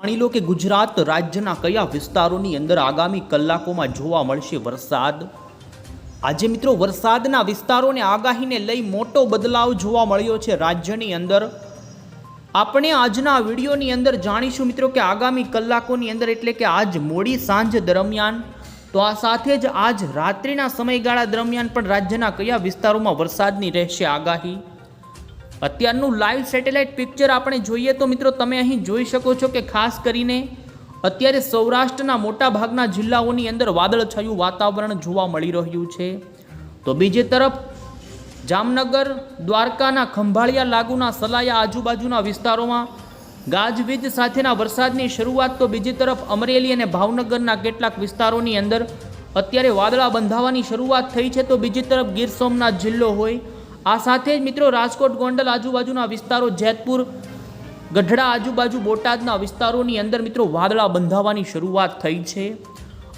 જાણી લો કે ગુજરાત રાજ્યના કયા વિસ્તારોની અંદર આગામી કલાકોમાં જોવા મળશે વરસાદ? આજે મિત્રો વરસાદના વિસ્તારોને આગાહીને લઈ મોટો બદલાવ જોવા મળ્યો છે રાજ્યની અંદર. આપણે આજના વિડીયોની અંદર જાણીશું મિત્રો કે આગામી કલાકોની અંદર એટલે કે આજ મોડી સાંજ દરમિયાન. તો આ સાથે જ આજ રાત્રિના સમયગાળા દરમિયાન પણ રાજ્યના કયા વિસ્તારોમાં વરસાદની રહેશે આગાહી? અત્યારનું લાઈવ સેટેલાઇટ પિક્ચર આપણે જોઈએ તો મિત્રો તમે અહીં જોઈ શકો છો કે ખાસ કરીને અત્યારે સૌરાષ્ટ્રના મોટાભાગના જિલ્લાઓની અંદર વાદળછાયું વાતાવરણ જોવા મળી રહ્યું છે. તો બીજી તરફ જામનગર, દ્વારકાના ખંભાળિયા લાગુના સલાયા આજુબાજુના વિસ્તારોમાં ગાજવીજ સાથેના વરસાદની શરૂઆત તો બીજી તરફ અમરેલી અને ભાવનગરના કેટલાક વિસ્તારોની અંદર અત્યારે વાદળા બંધાવાની શરૂઆત થઈ છે તો બીજી તરફ ગીર સોમનાથ જિલ્લો હોય આ સાથે જ મિત્રો રાજકોટ ગોંડલ આજુબાજુના વિસ્તારો, જેતપુર, ગઢડા આજુબાજુ, બોટાદના વિસ્તારોની અંદર મિત્રો વાદળા બંધાવાની શરૂઆત થઈ છે.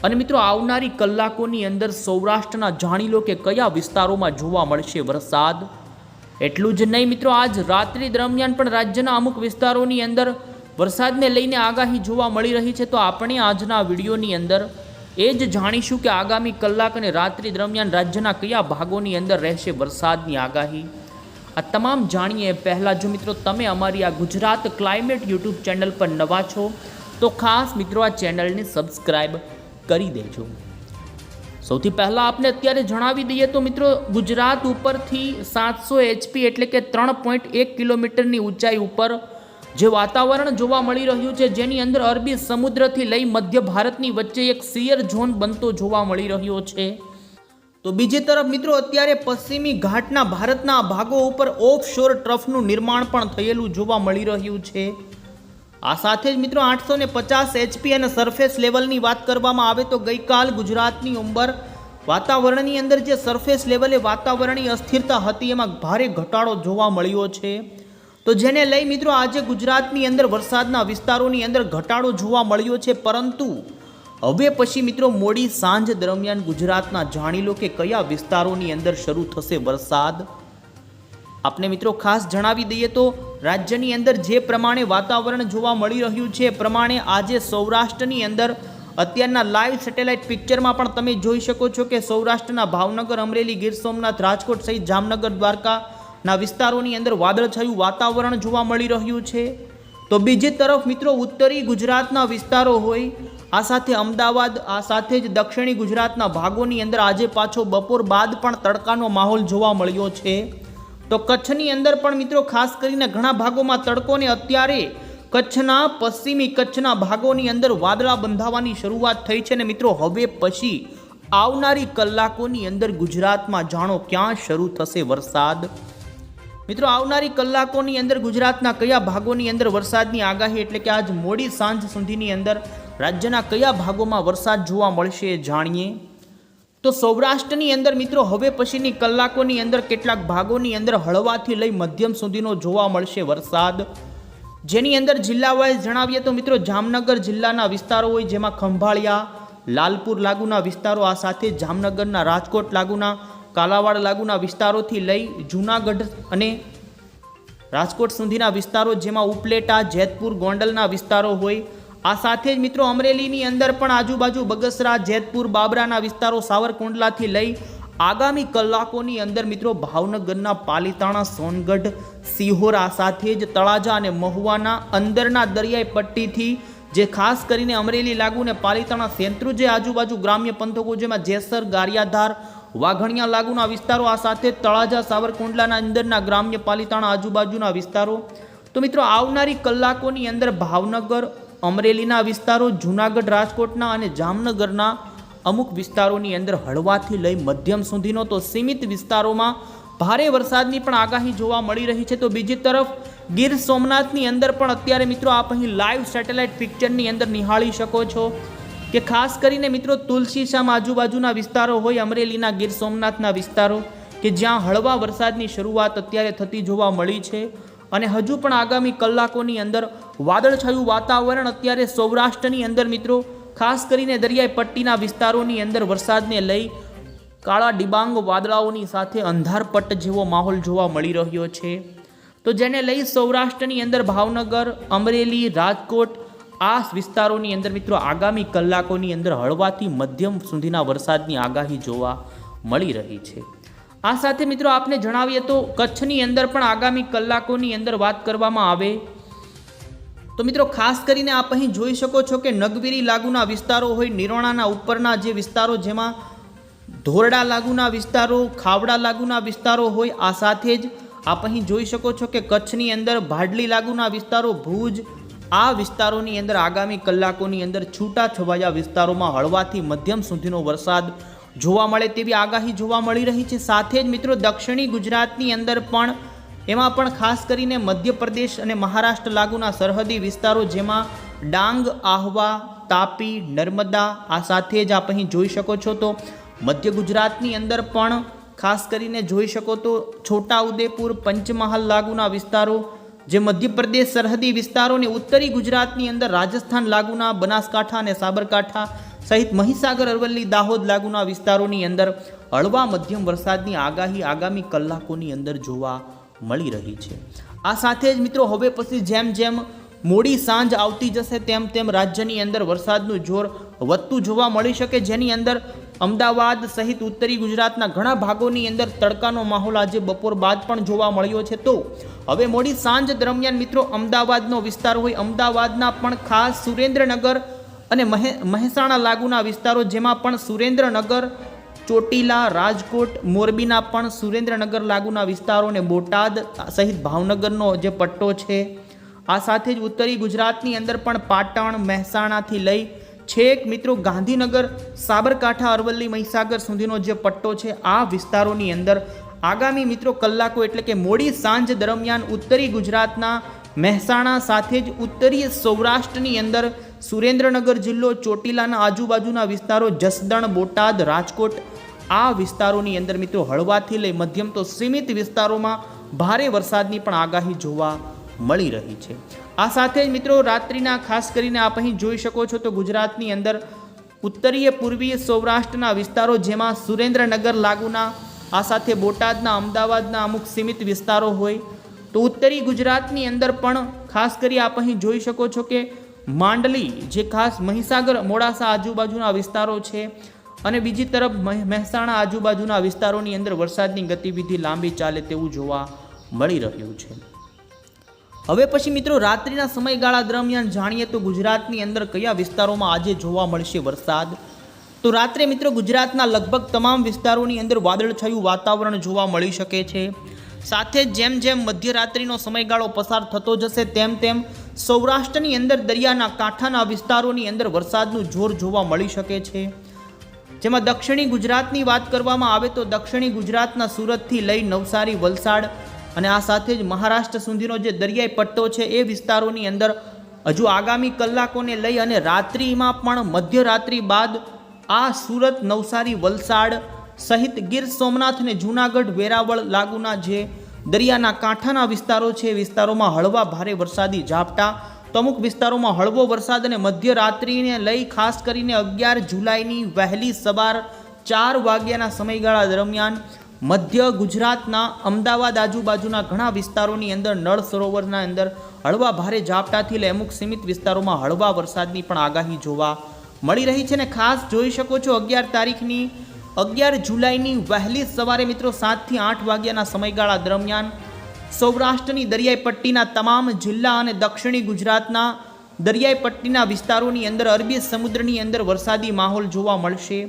અને મિત્રો આવનારી કલાકોની અંદર સૌરાષ્ટ્રના જાણી લો કે કયા વિસ્તારોમાં જોવા મળશે વરસાદ. એટલું જ નહીં મિત્રો, આજ રાત્રિ દરમિયાન પણ રાજ્યના અમુક વિસ્તારોની અંદર વરસાદને લઈને આગાહી જોવા મળી રહી છે. તો આપણે આજના વિડીયોની અંદર એ જ જાણીશું કે આગામી કલાક અને રાત્રિ દરમિયાન રાજ્યના કયા ભાગોની અંદર રહેશે વરસાદની આગાહી. આ તમામ જાણીએ પહેલાં જો મિત્રો તમે અમારી આ ગુજરાત ક્લાઇમેટ યુટ્યુબ ચેનલ પર નવા છો, તો ખાસ મિત્રો આ ચેનલને સબસ્ક્રાઈબ કરી દેજો. સૌથી પહેલાં આપને અત્યારે જણાવી દઈએ તો મિત્રો ગુજરાત ઉપરથી સાતસો એચપી એટલે કે ત્રણ પોઈન્ટ એક કિલોમીટરની ઊંચાઈ ઉપર જે વાતાવરણ જોવા મળી રહ્યું છે, જેની અંદર અરબી સમુદ્રથી લઈ મધ્ય ભારતની વચ્ચે એક સિયર ઝોન બનતો જોવા મળી રહ્યો છે. તો બીજી તરફ મિત્રો, અત્યારે પશ્ચિમી ઘાટના ભારતના ભાગો ઉપર ઓફ શોર ટ્રફનું નિર્માણ પણ થયેલું જોવા મળી રહ્યું છે. આ સાથે જ મિત્રો, આઠસો ને પચાસ એચપી અને સરફેસ લેવલની વાત કરવામાં આવે તો ગઈકાલ ગુજરાતની ઉંબર વાતાવરણની અંદર જે સરફેસ લેવલે વાતાવરણની અસ્થિરતા હતી, એમાં ભારે ઘટાડો જોવા મળ્યો છે. તો જેને લઈ મિત્રો આજે ગુજરાતની અંદર વરસાદના વિસ્તારોની અંદર ઘટાડો જોવા મળ્યો છે, પરંતુ હવે પછી મિત્રો મોડી સાંજ દરમિયાન ગુજરાતના જાણી લો કે કયા વિસ્તારોની અંદર શરૂ થશે વરસાદ. આપને મિત્રો ખાસ જણાવી દઈએ તો રાજ્યની અંદર જે પ્રમાણે વાતાવરણ જોવા મળી રહ્યું છે પ્રમાણે આજે સૌરાષ્ટ્રની અંદર અત્યારના લાઈવ સેટેલાઇટ પિક્ચરમાં પણ તમે જોઈ શકો છો કે સૌરાષ્ટ્રના ભાવનગર, અમરેલી, ગીર સોમનાથ, રાજકોટ સહિત જામનગર દ્વારકાના વિસ્તારોની અંદર વાદળછાયું વાતાવરણ જોવા મળી રહ્યું છે. તો બીજી તરફ મિત્રો ઉત્તરી ગુજરાતના વિસ્તારો હોય, આ સાથે અમદાવાદ, આ સાથે જ દક્ષિણી ગુજરાતના ભાગોની અંદર આજે પાછો બપોર બાદ પણ તડકાનો માહોલ જોવા મળ્યો છે. તો કચ્છની અંદર પણ મિત્રો ખાસ કરીને ઘણા ભાગોમાં તડકોને અત્યારે કચ્છના પશ્ચિમી કચ્છના ભાગોની અંદર વાદળા બંધાવાની શરૂઆત થઈ છે ને મિત્રો હવે પછી આવનારી કલાકોની અંદર ગુજરાતમાં જાણો ક્યાં શરૂ થશે વરસાદ. મિત્રો, આવનારી કલાકોની અંદર ગુજરાતના કયા ભાગોની અંદર વરસાદની આગાહી, એટલે કે આજ મોડી સાંજ સુધીની અંદર રાજ્યના કયા ભાગોમાં વરસાદ જોવા મળશે જાણીએ. તો સૌરાષ્ટ્રની અંદર મિત્રો, હવે પછીની કલાકોની અંદર કેટલાક ભાગોની અંદર હળવાથી લઈ મધ્યમ સુધીનો જોવા મળશે વરસાદ. જેની અંદર જિલ્લા વાઇઝ જણાવીએ તો મિત્રો, જામનગર જિલ્લાના વિસ્તારો હોય જેમાં ખંભાળિયા, લાલપુર લાગુના વિસ્તારો, આ સાથે જામનગરના રાજકોટ લાગુના કાલાવાડ લાગુના વિસ્તારોથી લઈ જૂનાગઢ અને રાજકોટ સુધીના વિસ્તારો જેમાં ઉપલેટા, જેતપુર, ગોંડલના વિસ્તારો હોય. આ સાથે જ મિત્રો અમરેલીની અંદર પણ આજુબાજુ બગસરા, જેતપુર, બાબરાના વિસ્તારો સાવરકુંડલાથી લઈ આગામી કલાકોની અંદર મિત્રો ભાવનગરના પાલીતાણા, સોનગઢ, સિહોર સાથે જ તળાજા અને મહુવાના અંદરના દરિયાઈ પટ્ટીથી જે ખાસ કરીને અમરેલી લાગુ અને પાલીતાણા સેન્ટ્રુ જે આજુબાજુ ગ્રામ્ય પંથકો જેમાં જેસર, ગારિયાધાર વાઘણિયા લાગુના વિસ્તારો, આ સાથે તળાજા, સાવરકુંડલાના અંદરના ગ્રામ્ય પાલિતાણા આજુબાજુના વિસ્તારો. તો મિત્રો, આવનારી કલાકોની અંદર ભાવનગર, અમરેલીના વિસ્તારો, જૂનાગઢ રાજકોટના અને જામનગરના અમુક વિસ્તારોની અંદર હળવાથી લઈ મધ્યમ સુધીનો તો સીમિત વિસ્તારોમાં ભારે વરસાદની પણ આગાહી જોવા મળી રહી છે. તો બીજી તરફ, ગીર સોમનાથની અંદર પણ અત્યારે મિત્રો, આપ અહીં લાઈવ સેટેલાઇટ પિક્ચરની અંદર નિહાળી શકો છો. કે ખાસ કરીને મિત્રો તુલસી શામ આજુબાજુના વિસ્તારો હોય, અમરેલીના ગીર સોમનાથના વિસ્તારો, કે જ્યાં હળવા વરસાદની શરૂઆત અત્યારે થતી જોવા મળી છે. અને હજુ પણ આગામી કલાકોની અંદર વાદળછાયું વાતાવરણ અત્યારે સૌરાષ્ટ્રની અંદર મિત્રો, ખાસ કરીને દરિયાઈ પટ્ટીના વિસ્તારોની અંદર વરસાદને લઈ કાળા ડિબાંગ વાદળાઓની સાથે અંધારપટ્ટ જેવો માહોલ જોવા મળી રહ્યો છે. તો જેને લઈ સૌરાષ્ટ્રની અંદર ભાવનગર, અમરેલી, રાજકોટ આ વિસ્તારોની અંદર મિત્રો આગામી કલાકોની અંદર હળવાથી મધ્યમ સુધીના વરસાદની આગાહી જોવા મળી રહી છે. આ સાથે મિત્રો આપને જણાવીએ તો કચ્છની અંદર પણ આગામી કલાકોની અંદર વાત કરવામાં આવે. તો મિત્રો ખાસ કરીને આપ અહીં જોઈ શકો છો કે નગવીરી લાગુના વિસ્તારો હોય, નિરોણાના ઉપરના જે વિસ્તારો જેમાં ધોરડા લાગુના વિસ્તારો, ખાવડા લાગુના વિસ્તારો હોય, આ સાથે જ આપ અહીં જોઈ શકો છો કે કચ્છની અંદર ભાડલી લાગુના વિસ્તારો, ભુજ આ વિસ્તારોની અંદર આગામી કલાકોની અંદર છૂટા છવાયા વિસ્તારોમાં હળવાથી મધ્યમ સુધીનો વરસાદ જોવા મળે તેવી આગાહી જોવા મળી રહી છે. સાથે જ મિત્રો, દક્ષિણી ગુજરાતની અંદર પણ, એમાં પણ ખાસ કરીને મધ્યપ્રદેશ અને મહારાષ્ટ્ર લાગુના સરહદી વિસ્તારો જેમાં ડાંગ, આહવા, તાપી, નર્મદા, આ સાથે જ આપ અહીં જોઈ શકો છો તો મધ્ય ગુજરાતની અંદર પણ ખાસ કરીને જોઈ શકો તો છોટા ઉદેપુર પંચમહાલ લાગુના વિસ્તારો જે મધ્યપ્રદેશ સરહદી વિસ્તારો અને ઉત્તરી ગુજરાતની અંદર રાજસ્થાન લાગુના, બનાસકાંઠા અને સાબરકાંઠા સહિત મહીસાગર, અરવલ્લી, દાહોદ લાગુના વિસ્તારોની અંદર હળવા મધ્યમ વરસાદની આગાહી આગામી કલાકોની અંદર જોવા મળી રહી છે. આ સાથે જ મિત્રો હવે પછી જેમ જેમ મોડી સાંજ આવતી જશે તેમ તેમ રાજ્યની અંદર વરસાદનું જોર વધતું જોવા મળી શકે. જેની અંદર અમદાવાદ સહિત ઉત્તરી ગુજરાતના ઘણા ભાગોની અંદર તડકાનો માહોલ આજે બપોર બાદ પણ જોવા મળ્યો છે તો હવે મોડી સાંજ દરમિયાન મિત્રો અમદાવાદનો વિસ્તાર હોય, અમદાવાદના પણ ખાસ સુરેન્દ્રનગર અને મહે, મહેસાણા લાગુના વિસ્તારો જેમાં પણ સુરેન્દ્રનગર, ચોટીલા, રાજકોટ, મોરબીના પણ સુરેન્દ્રનગર લાગુના વિસ્તારો અને બોટાદ સહિત ભાવનગરનો જે પટ્ટો છે, આ સાથે જ ઉત્તરી ગુજરાતની અંદર પણ પાટણ, મહેસાણાથી લઈ છેક મિત્રો ગાંધીનગર, સાબરકાંઠા, અરવલ્લી, મહીસાગર સુધીનો જે પટ્ટો છે, આ વિસ્તારોની અંદર આગામી મિત્રો કલાકો એટલે કે મોડી સાંજ દરમિયાન ઉત્તરી ગુજરાતના મહેસાણા સાથે જ ઉત્તરીય સૌરાષ્ટ્રની અંદર સુરેન્દ્રનગર જિલ્લો, ચોટીલાના આજુબાજુના વિસ્તારો, જસદણ, બોટાદ, રાજકોટ, આ વિસ્તારોની અંદર મિત્રો હળવાથી લઈ મધ્યમ તો સીમિત વિસ્તારોમાં ભારે વરસાદની પણ આગાહી જોવા મળી રહી છે. આ સાથે જ મિત્રો રાત્રિના ખાસ કરીને આપ અહીં જોઈ શકો છો તો ગુજરાતની અંદર ઉત્તરીય, પૂર્વીય સૌરાષ્ટ્રના વિસ્તારો જેમાં સુરેન્દ્રનગર લાગુના, આ સાથે બોટાદના, અમદાવાદના અમુક સીમિત વિસ્તારો હોય. તો ઉત્તરી ગુજરાતની અંદર પણ ખાસ કરી આપ અહીં જોઈ શકો છો કે માંડલી જે ખાસ મહીસાગર, મોડાસા આજુબાજુના વિસ્તારો છે અને બીજી તરફ મહે- મહેસાણા આજુબાજુના વિસ્તારોની અંદર વરસાદની ગતિવિધિ લાંબી ચાલે તેવું જોવા મળી રહ્યું છે. હવે પછી મિત્રો, રાત્રિના સમયગાળા દરમિયાન જાણીએ તો ગુજરાતની અંદર કયા વિસ્તારોમાં આજે જોવા મળશે વરસાદ? તો રાત્રે મિત્રો, ગુજરાતના લગભગ તમામ વિસ્તારોની અંદર વાદળછાયું વાતાવરણ જોવા મળી શકે છે. સાથે જેમ જેમ મધ્યરાત્રિનો સમયગાળો પસાર થતો જશે, તેમ તેમ સૌરાષ્ટ્રની અંદર દરિયાના કાંઠાના વિસ્તારોની અંદર વરસાદનું જોર જોવા મળી શકે છે. જેમાં દક્ષિણી ગુજરાતની વાત કરવામાં આવે તો દક્ષિણી ગુજરાતના સુરતથી લઈ નવસારી, વલસાડ અને આ સાથે જ મહારાષ્ટ્ર સુધીનો જે દરિયાઈ પટ્ટો છે એ વિસ્તારોની અંદર હજુ આગામી કલાકોને લઈ અને રાત્રિમાં પણ મધ્યરાત્રિ બાદ આ સુરત, નવસારી, વલસાડ સહિત ગીર સોમનાથ અને જૂનાગઢ, વેરાવળ લાગુના જે દરિયાના કાંઠાના વિસ્તારો છે એ વિસ્તારોમાં હળવા ભારે વરસાદી ઝાપટા. તો અમુક વિસ્તારોમાં હળવો વરસાદ અને મધ્યરાત્રિને લઈ ખાસ કરીને અગિયાર જુલાઈની વહેલી સવાર ચાર વાગ્યાના સમયગાળા દરમિયાન મધ્ય ગુજરાતના અમદાવાદ આજુબાજુના ઘણા વિસ્તારોની અંદર નળ સરોવરના અંદર હળવા ભારે ઝાપટાથી લઈ અમુક સીમિત વિસ્તારોમાં હળવા વરસાદની પણ આગાહી જોવા મળી રહી છે ને ખાસ જોઈ શકો છો અગિયાર તારીખની અગિયાર જુલાઈની વહેલી સવારે મિત્રો સાતથી આઠ વાગ્યાના સમયગાળા દરમિયાન સૌરાષ્ટ્રની દરિયાઈ પટ્ટીના તમામ જિલ્લા અને દક્ષિણી ગુજરાતના દરિયાઈ પટ્ટીના વિસ્તારોની અંદર અરબી સમુદ્રની અંદર વરસાદી માહોલ જોવા મળશે.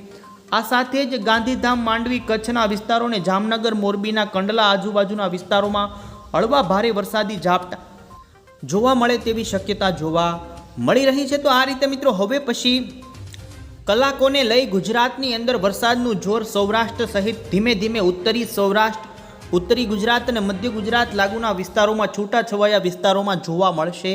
આ સાથે જ ગાંધીધામ માંડવી કચ્છના વિસ્તારોને જામનગર, મોરબીના કંડલા આજુબાજુના વિસ્તારોમાં હળવા ભારે વરસાદી ઝાપટા. જોવા મળે તેવી શક્યતા જોવા મળી રહી છે. તો આ રીતે મિત્રો, હવે પછી કલાકોને લઈ ગુજરાતની અંદર વરસાદનું જોર સૌરાષ્ટ્ર સહિત ધીમે ધીમે ઉત્તરી સૌરાષ્ટ્ર, ઉત્તરી ગુજરાત અને મધ્ય ગુજરાત લાગુના વિસ્તારોમાં છૂટાછવાયા વિસ્તારોમાં જોવા મળશે.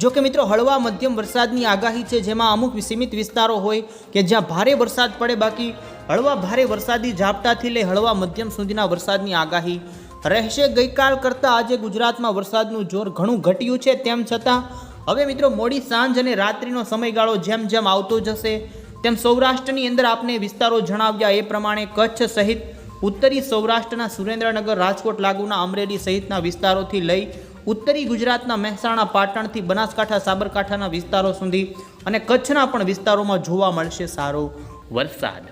જો કે મિત્રો, હળવા મધ્યમ વરસાદની આગાહી છે, જેમાં અમુક સીમિત વિસ્તારો હોય કે જ્યાં ભારે વરસાદ પડે, બાકી હળવા ભારે વરસાદી ઝાપટાથી લઈ હળવા મધ્યમ સુધીના વરસાદની આગાહી રહેશે. ગઈકાલ કરતાં આજે ગુજરાતમાં વરસાદનું જોર ઘણું ઘટ્યું છે, તેમ છતાં હવે મિત્રો, મોડી સાંજ અને રાત્રિનો સમયગાળો જેમ જેમ આવતો જશે, તેમ સૌરાષ્ટ્રની અંદર આપને વિસ્તારો જણાવ્યા એ પ્રમાણે કચ્છ સહિત ઉત્તરી સૌરાષ્ટ્રના સુરેન્દ્રનગર, રાજકોટ લાગુના અમરેલી સહિતના વિસ્તારોથી લઈ ઉત્તરી ગુજરાતના મહેસાણા પાટણથી બનાસકાંઠા, સાબરકાંઠાના વિસ્તારો સુધી અને કચ્છના પણ વિસ્તારોમાં જોવા મળશે સારો વરસાદ.